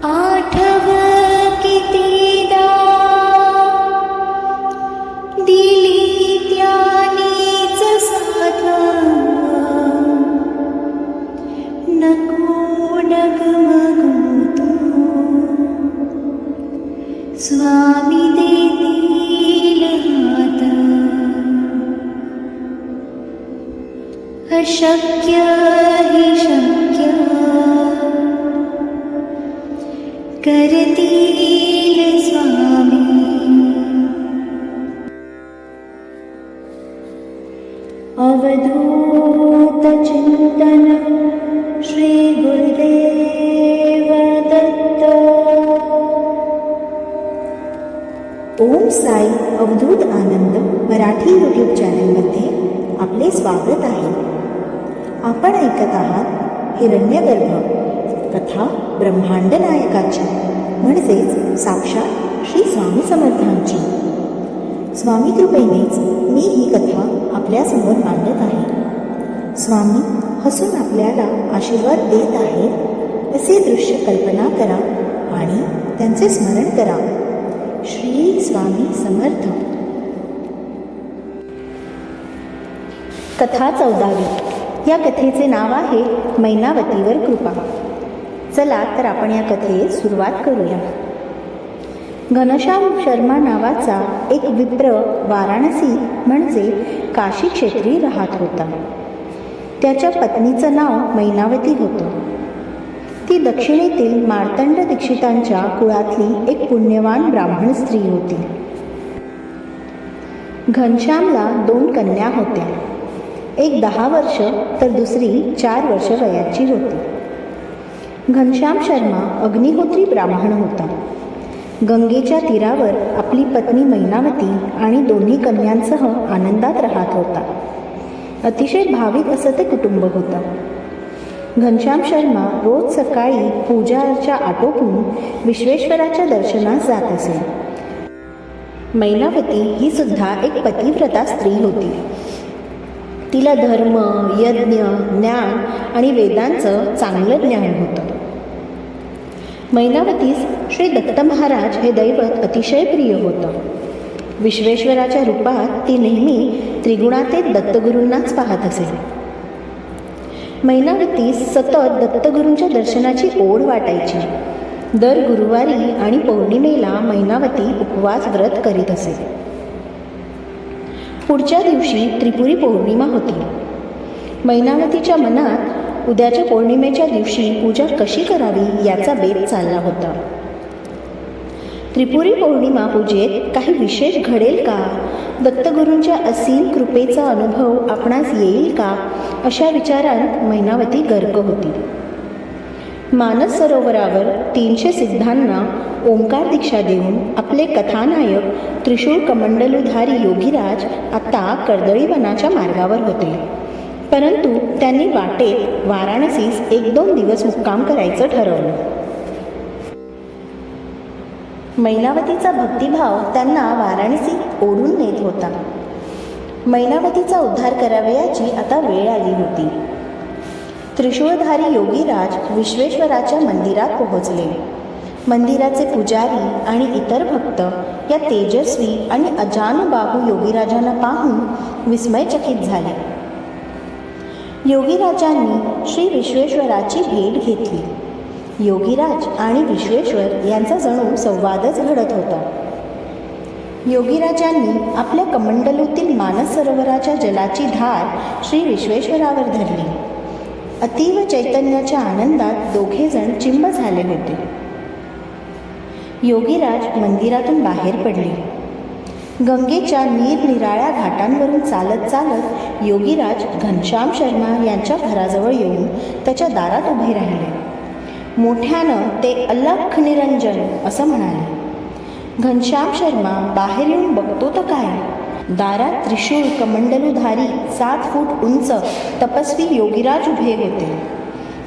आलियानी च साध नको नगोतु स्वामि देदि अशक्य ओम साई अवधूत आनंद मराठी यूट्यूब चॅनलमध्ये आपले स्वागत आहे. आपण ऐकत आहात हिरण्यगर्भ कथा ब्रह्मांड नायकाची म्हणजेच साक्षात श्री स्वामी समर्थांची. स्वामी कृपेनेच मी ही कथा आपल्यासमोर मांडत आहे. स्वामी हसून आपल्याला आशीर्वाद देत आहेत असे दृश्य कल्पना करा आणि त्यांचे स्मरण करा. श्री स्वामी समर्थ. कथा चौदावी. या कथेचे नाव आहे मैनावतीवर कृपा. चला तर आपण या कथेत सुरुवात करूया. घनश्याम शर्मा नावाचा एक विप्र वाराणसी म्हणजे काशी क्षेत्री राहत होता. त्याच्या पत्नीचं नाव मैनावती होतं. ती दक्षिणेतील मार्तंड दीक्षितांच्या कुळातली एक पुण्यवान ब्राह्मण स्त्री होती. घनश्यामला दोन कन्या होत्या. एक दहा वर्ष तर दुसरी चार वर्ष वयाची होती. घनश्याम शर्मा अग्निहोत्री ब्राह्मण होता. गंगेच्या तीरावर आपली पत्नी मैनावती आणि दोन्ही कन्यांसह आनंदात राहत होता. अतिशय भाविक असं ते कुटुंब होतं. घनश्याम शर्मा रोज सकाळी पूजा अर्चा आटोपून विश्वेश्वराच्या दर्शनास जात असे. मैनावती ही सुद्धा एक पतिव्रता स्त्री होती. तिला धर्म यज्ञ ज्ञान आणि वेदांचं चांगलं ज्ञान होतं. मैनावतीस श्री दत्त महाराज हे दैवत अतिशय प्रिय होतं. विश्वेश्वराच्या रूपात ती नेहमी त्रिगुणातील दत्तगुरूंनाच पाहत असे. मैनावतीस सतत दत्तगुरूंच्या दर्शनाची ओढ वाटायची. दर गुरुवारी आणि पौर्णिमेला मैनावती उपवास व्रत करीत असे. पुढच्या दिवशी त्रिपुरी पौर्णिमा होती. मैनावतीच्या मनात उद्याच्या पौर्णिमेच्या दिवशी पूजा कशी करावी याचा बेत चालला होता. त्रिपुरी पौर्णिमा पूजेत काही विशेष घडेल का? दत्तगुरूंच्या असीम कृपेचा अनुभव आपणास येईल का? अशा विचारात मैनावती गर्क होती. मानस सरोवरावर तीनशे सिद्धांना ओंकार दीक्षा देऊन आपले कथानायक त्रिशूळ कमंडलुधारी योगीराज आता कर्दळीवनाच्या मार्गावर होते. परंतु त्यांनी वाटेत वाराणसीस एक दोन दिवस मुक्काम करायचं ठरवलं. मैनावतीचा भक्तिभाव त्यांना वाराणसीत ओढून नेत होता. मैनावतीचा उद्धार करावयाची आता वेळ आली होती. त्रिशूळधारी योगीराज विश्वेश्वराच्या मंदिरात पोहोचले. मंदिराचे पुजारी आणि इतर भक्त या तेजस्वी आणि अजानबाहू योगीराजांना पाहून विस्मयचकित झाले. योगीराजांनी श्री विश्वेश्वराची भेट घेतली. योगीराज आणि विश्वेश्वर यांचा जणू संवादच घडत होता. योगीराजांनी आपल्या कमंडलूतील मानस सरोवराच्या जलाची धार श्री विश्वेश्वरावर धरली. अतीव चैतन्याच्या आनंदात दोघेजण चिंब झाले होते. योगीराज मंदिरातून बाहेर पडले. गंगेच्या निरनिराळ्या घाटांवरून चालत चालत योगीराज घनश्याम शर्मा यांच्या घराजवळ येऊन त्याच्या दारात उभे राहिले. मोठ्यानं ते अलख निरंजन असं म्हणाले. घनश्याम शर्मा बाहेर येऊन बघतो तर काय? दारात त्रिशूळ कमंडलूधारी सात फूट उंच तपस्वी योगीराज उभे होते.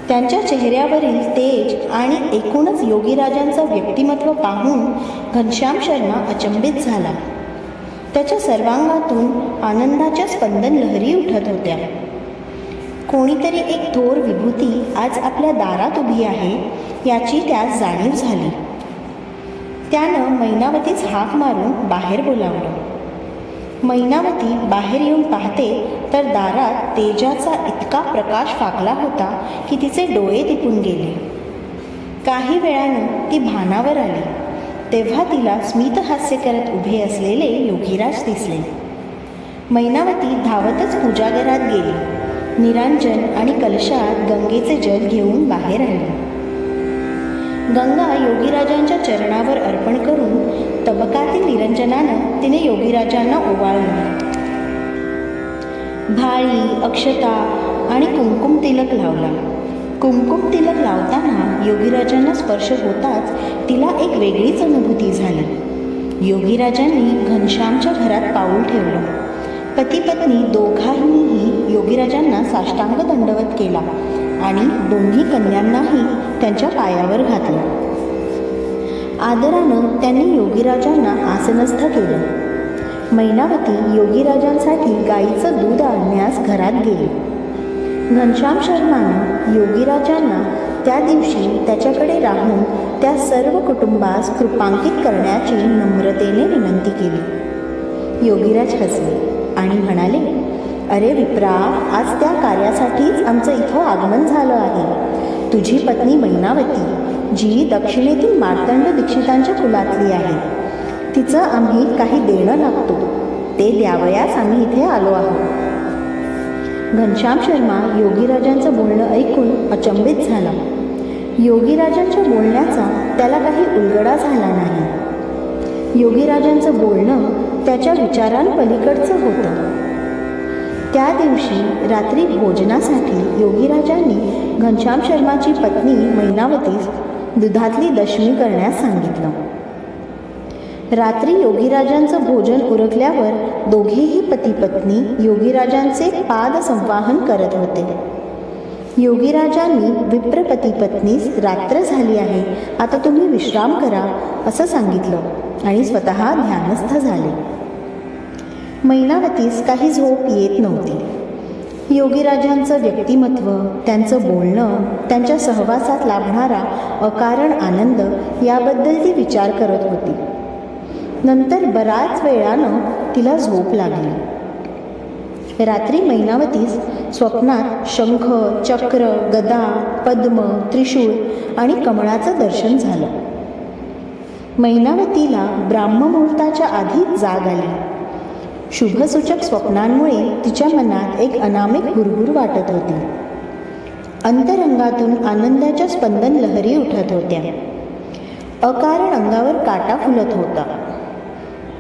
त्यांच्या चेहऱ्यावरील तेज आणि एकूणच योगीराजांचं व्यक्तिमत्व पाहून घनश्याम शर्मा अचंबित झाला. त्याच्या सर्वांगातून आनंदाच्या स्पंदन लहरी उठत होत्या. कोणीतरी एक थोर विभूती आज आपल्या दारात उभी आहे याची त्यास जाणीव झाली. त्यानं मैनावतीच हाक मारून बाहेर बोलावलं. मैनावती बाहेर येऊन पाहते तर दारात तेजाचा इतका प्रकाश फाकला होता की तिचे डोळे दिपून गेले. काही वेळानं ती भानावर आली. तेव्हा तिला स्मितहास्य करत उभे असलेले योगीराज दिसले. मैनावती धावतच पूजागरात गेली. निरांजन आणि कलशात गंगेचे जल घेऊन बाहेर आले. गंगा योगीराजांच्या चरणावर अर्पण करून तबकातील निरंजनानं तिने योगीराजांना ओवाळलं भाळी अक्षता आणि कुंकुम तिलक लावला. कुमकुम तिलक लावताना योगीराजांना स्पर्श होताच तिला एक वेगळीच अनुभूती झाली. योगीराजांनी घनश्यामच्या घरात पाऊल ठेवलं. पती पत्नी दोघांनीही योगीराजांना साष्टांग दंडवत केला आणि दोन्ही कन्यांनाही त्यांच्या पायावर घातलं. आदरानं त्यांनी योगीराजांना आसनस्थ केलं. मैनावती योगीराजांसाठी गाईचं दूध आणण्यास घरात गेली. घनश्याम शर्माने योगीराजांना त्या दिवशी त्याच्याकडे राहून त्या सर्व कुटुंबास कृपांकित करण्याची नम्रतेने विनंती केली. योगीराज हसले आणि म्हणाले अरे विप्रा आज त्या कार्यासाठीच आमचं इथं आगमन झालं आहे. तुझी पत्नी मैनावती जी दक्षिणेतील मार्तंड दीक्षितांच्या कुलातली आहे तिचं आम्ही काही देणं लागतो ते द्यावयास आम्ही इथे आलो आहोत. घनश्याम शर्मा योगीराजांचं बोलणं ऐकून अचंबित झाला. योगीराजांच्या बोलण्याचा त्याला काही उलगडा झाला नाही. योगीराजांचं बोलणं त्याच्या विचारांपलीकडचं होतं. त्या दिवशी रात्री भोजनासाठी योगीराजांनी घनश्याम शर्माची पत्नी मैनावतीस दुधातली दशमी करण्यास सांगितलं. रात्री योगीराजांचं भोजन उरकल्यावर दोघेही पती पत्नी योगीराजांचे पाद संवाहन करत होते. योगीराजांनी विप्रपती पत्नीस रात्र झाली आहे आता तुम्ही विश्राम करा असं सांगितलं आणि स्वतः ध्यानस्थ झाले. मैनावतीस काही झोप येत नव्हती. योगीराजांचं व्यक्तिमत्व त्यांचं बोलणं त्यांच्या सहवासात लाभणारा अकारण आनंद याबद्दल ती विचार करत होती. नंतर बराच वेळानं तिला झोप लागली. रात्री मैनावतीस स्वप्नात शंख चक्र गदा पद्म त्रिशूळ आणि कमळाचं दर्शन झालं. मैनावतीला ब्राह्ममुहूर्ताच्या आधी जाग आली. शुभसूचक स्वप्नांमुळे तिच्या मनात एक अनामिक हुरहुर वाटत होती. अंतरंगातून आनंदाच्या स्पंदन लहरी उठत होत्या. अकारण अंगावर काटा फुलत होता.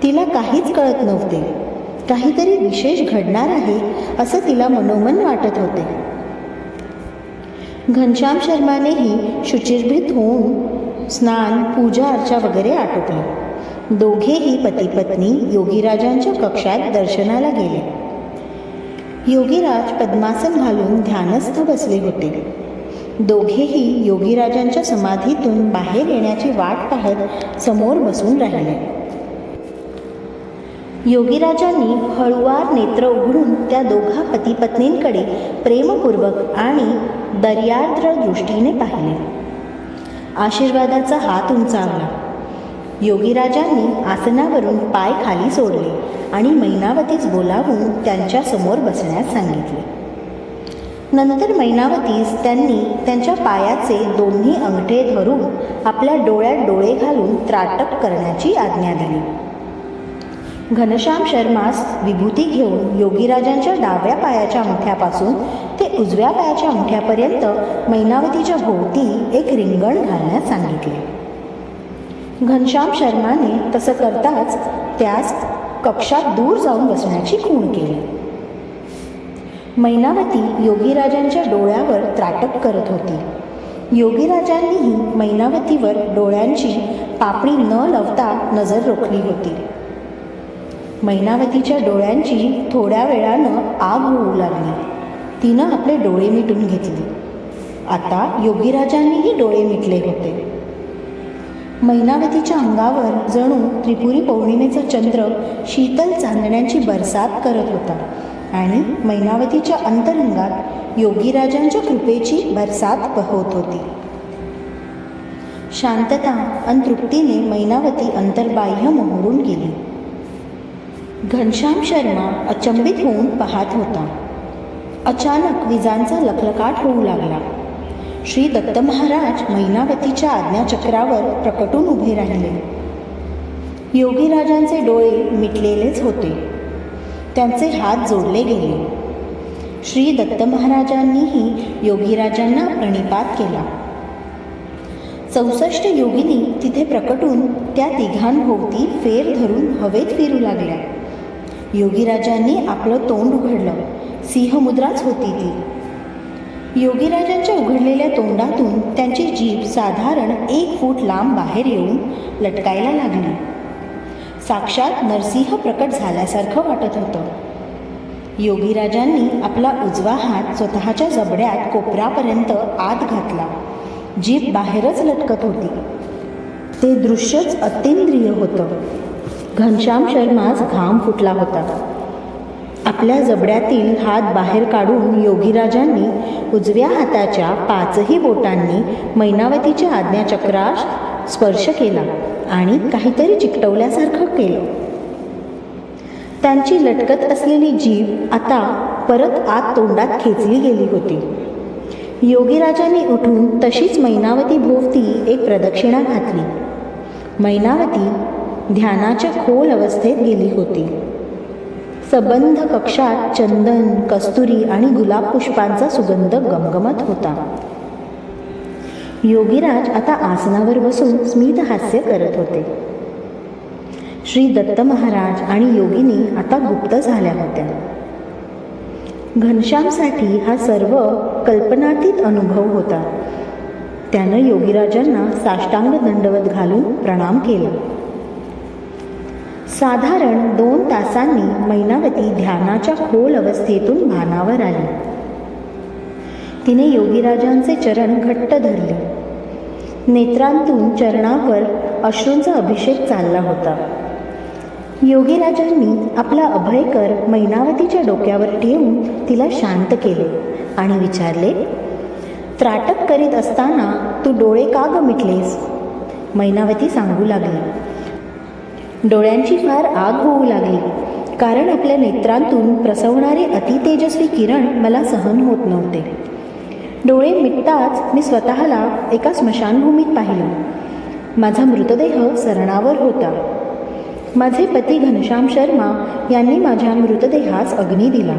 तिला काहीच कळत नव्हते. काहीतरी विशेष घडणार आहे असं तिला मनोमन वाटत होते. घनश्याम शर्मानेही शुचिर्भित होऊन स्नान पूजा अर्चा वगैरे आटोपली. दोघेही पती पत्नी योगीराजांच्या कक्षात दर्शनाला गेले. योगीराज पद्मासन घालून ध्यानस्थ बसले होते. दोघेही योगीराजांच्या समाधीतून बाहेर येण्याची वाट पाहत समोर बसून राहिले. योगीराजांनी हळुवार नेत्र उघडून त्या दोघा पती पत्नींकडे प्रेमपूर्वक आणि दर्याद्र दृष्टीने पाहिले. आशीर्वादाचा हात उंचावला. योगीराजांनी आसनावरून पाय खाली सोडले आणि मैनावतीस बोलावून त्यांच्यासमोर बसण्यास सांगितले. नंतर मैनावतीस त्यांनी त्यांच्या पायाचे दोन्ही अंगठे धरून आपल्या डोळ्यात डोळे घालून त्राटक करण्याची आज्ञा दिली. घनश्याम शर्मास विभूती घेऊन योगीराजांच्या डाव्या पायाच्या अंगठ्यापासून ते उजव्या पायाच्या अंगठ्यापर्यंत मैनावतीच्या भोवती एक रिंगण घालण्यास सांगितले. घनश्याम शर्माने तसं करताच त्यास कक्षात दूर जाऊन बसण्याची खूण केली. मैनावती योगीराजांच्या डोळ्यावर त्राटक करत होती. योगीराजांनीही मैनावतीवर डोळ्यांची पापणी न लावता नजर रोखली होती. मैनावतीच्या डोळ्यांची थोड्या वेळानं आग होऊ लागली. तिनं आपले डोळे मिटून घेतले. आता योगीराजांनीही डोळे मिटले होते. मैनावतीच्या अंगावर जणू त्रिपुरी पौर्णिमेचा चंद्र शीतल चांदण्यांची बरसात करत होता आणि मैनावतीच्या अंतरंगात योगीराजांच्या कृपेची बरसात होत होती. शांतता आणि तृप्तीने मैनावती अंतर्बाह्य मोहरून गेली. घनश्याम शर्मा अचंबित होऊन पाहत होता. अचानक विजांचा लखलकाट होऊ लागला. श्री दत्त महाराज महिनावतीच्या आज्ञाचक्रावर प्रकटून उभे राहिले. योगीराजांचे डोळे मिटलेलेच होते. त्यांचे हात जोडले गेले. श्री दत्त महाराजांनीही योगीराजांना प्रणिपात केला. चौसष्ट योगिनी तिथे प्रकटून त्या तिघांभोवती फेर धरून हवेत फिरू लागल्या. योगीराजांनी आपलं तोंड उघडलं. सिंहमुद्राच होती ती. योगीराजांच्या उघडलेल्या तोंडातून त्यांची जीभ साधारण एक फूट लांब बाहेर येऊन लटकायला लागली. साक्षात नरसिंह प्रकट झाल्यासारखं वाटत होतं. योगीराजांनी आपला उजवा हात स्वतःच्या जबड्यात कोपरापर्यंत आत घातला. जीभ बाहेरच लटकत होती. ते दृश्यच अतिंद्रिय होतं. घनश्याम शर्मास घाम फुटला होता. आपल्या जबड्यातील हात बाहेर काढून योगीराजांनी उजव्या हाताच्या पाचही बोटांनी मैनावतीच्या आज्ञाचक्रास स्पर्श केला आणि काहीतरी चिकटवल्यासारखं केलं. त्यांची लटकत असलेली जीभ आता परत आत तोंडात खेचली गेली होती. योगीराजांनी उठून तशीच मैनावती भोवती एक प्रदक्षिणा घातली. मैनावती ध्यानाच्या खोल अवस्थेत गेली होती. सबंध कक्षात चंदन कस्तुरी आणि गुलाब पुष्पांचा सुगंध गमगमत होता. योगीराज आता आसनावर बसून स्मित हास्य करत होते. श्री दत्त महाराज आणि योगिनी आता गुप्त झाल्या होत्या. घनश्यामसाठी हा सर्व कल्पनातीत अनुभव होता. त्यानं योगीराजांना साष्टांग दंडवत घालून प्रणाम केला. साधारण दोन तासांनी मैनावती ध्यानाच्या खोल अवस्थेतून भानावर आली. तिने योगीराजांचे चरण घट्ट धरले. नेत्रांतून चरणावर अश्रूंचा अभिषेक चालला होता. योगीराजांनी आपला अभयकर मैनावतीच्या डोक्यावर ठेवून तिला शांत केले आणि विचारले त्राटक करीत असताना तू डोळे का ग मिटलेस मैनावती सांगू लागली डोळ्यांची फार आग होऊ लागली. कारण आपल्या नेत्रांतून प्रसवणारे अतितेजस्वी किरण मला सहन होत नव्हते. डोळे मिटताच मी स्वतःला एका स्मशानभूमीत पाहिलं. माझा मृतदेह सरणावर होता. माझे पती घनश्याम शर्मा यांनी माझ्या मृतदेहास अग्नी दिला.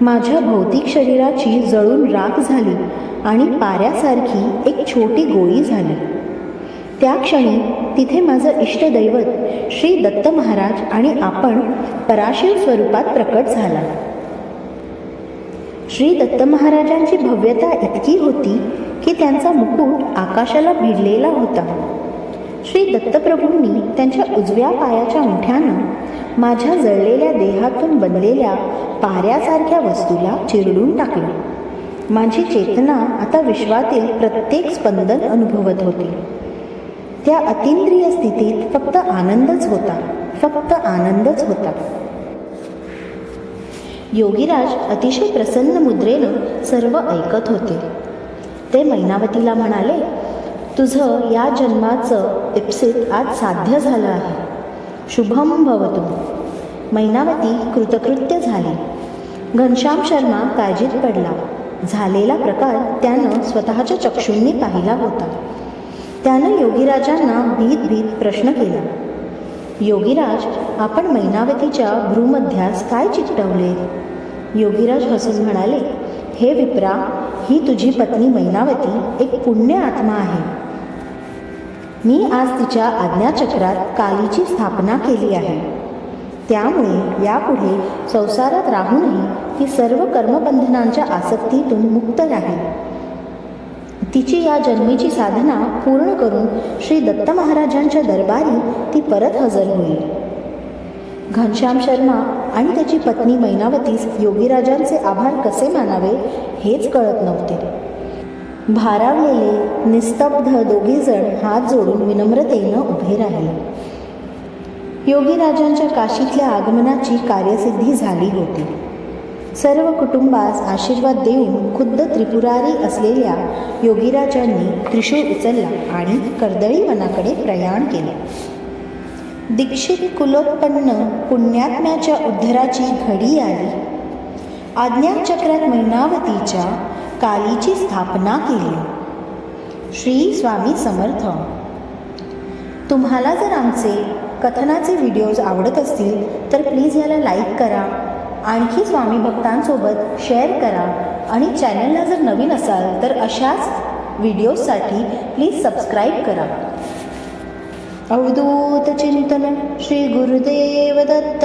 माझ्या भौतिक शरीराची जळून राख झाली आणि पाऱ्यासारखी एक छोटी गोळी झाली. त्या क्षणी तिथे माझं इष्टदैवत श्री दत्त महाराज आणि आपण पराशिव स्वरूपात प्रकट झाला. श्री दत्त महाराजांची भव्यता इतकी होती की त्यांचा मुकुट आकाशाला भिडलेला होता. श्री दत्तप्रभूंनी त्यांच्या उजव्या पायाच्या मुठ्यानं माझ्या जळलेल्या देहातून बनलेल्या पाऱ्यासारख्या वस्तूला चिरडून टाकलं. माझी चेतना आता विश्वातील प्रत्येक स्पंदन अनुभवत होती. त्या अतिंद्रिय स्थितीत फक्त आनंदच होता. फक्त आनंदच होता. योगीराज अतिशय प्रसन्न मुद्रेनं सर्व ऐकत होते. ते मैनावतीला म्हणाले तुझं या जन्माचं इप्सित आज साध्य झालं आहे. शुभम भवतु. मैनावती कृतकृत्य झाली. घनश्याम शर्मा काळजीत पडला. झालेला प्रकार त्यानं स्वतःच्या चक्षूंनी पाहिला होता. त्यानं योगीराजांना भीत भीत प्रश्न केला. योगीराज आपण मैनावतीच्या भ्रूमध्यास काय चिकटवले? योगीराज हसून म्हणाले हे विप्रा ही तुझी पत्नी मैनावती एक पुण्य आत्मा आहे. मी आज तिच्या आज्ञाचक्रात कालीची स्थापना केली आहे. त्यामुळे यापुढे संसारात राहूनही ती सर्व कर्मबंधनांच्या आसक्तीतून मुक्त राहील. तिची या जन्मीची साधना पूर्ण करून श्री दत्त महाराजांच्या दरबारी ती परत हजर होईल. घनश्याम शर्मा आणि त्याची पत्नी मैनावतीस योगीराजांचे आभार कसे मानावे हेच कळत नव्हते. भारावलेले निस्तब्ध दोघेजण हात जोडून विनम्रतेनं उभे राहिले. योगीराजांच्या काशीतल्या आगमनाची कार्यसिद्धी झाली होती. सर्व कुटुंबास आशीर्वाद देऊन खुद्द त्रिपुरारी असलेल्या योगीराजांनी त्रिशूळ उचलला आणि कर्दळी वनाकडे प्रयाण केले. दीक्षित कुलोत्पन्न पुण्यात्म्याच्या उद्धराची घडी आली. आज्ञाचक्रात मैनावतीच्या कालीची स्थापना केली. श्री स्वामी समर्थ. तुम्हाला जर आमचे कथनाचे व्हिडिओज आवडत असतील तर प्लीज याला लाईक करा. आणखी स्वामी भक्तांसोबत शेअर करा. आणि चॅनलला जर नवीन असाल तर अशाच व्हिडिओजसाठी प्लीज सबस्क्राईब करा. अवधूत चिंतन श्री गुरुदेव दत्त.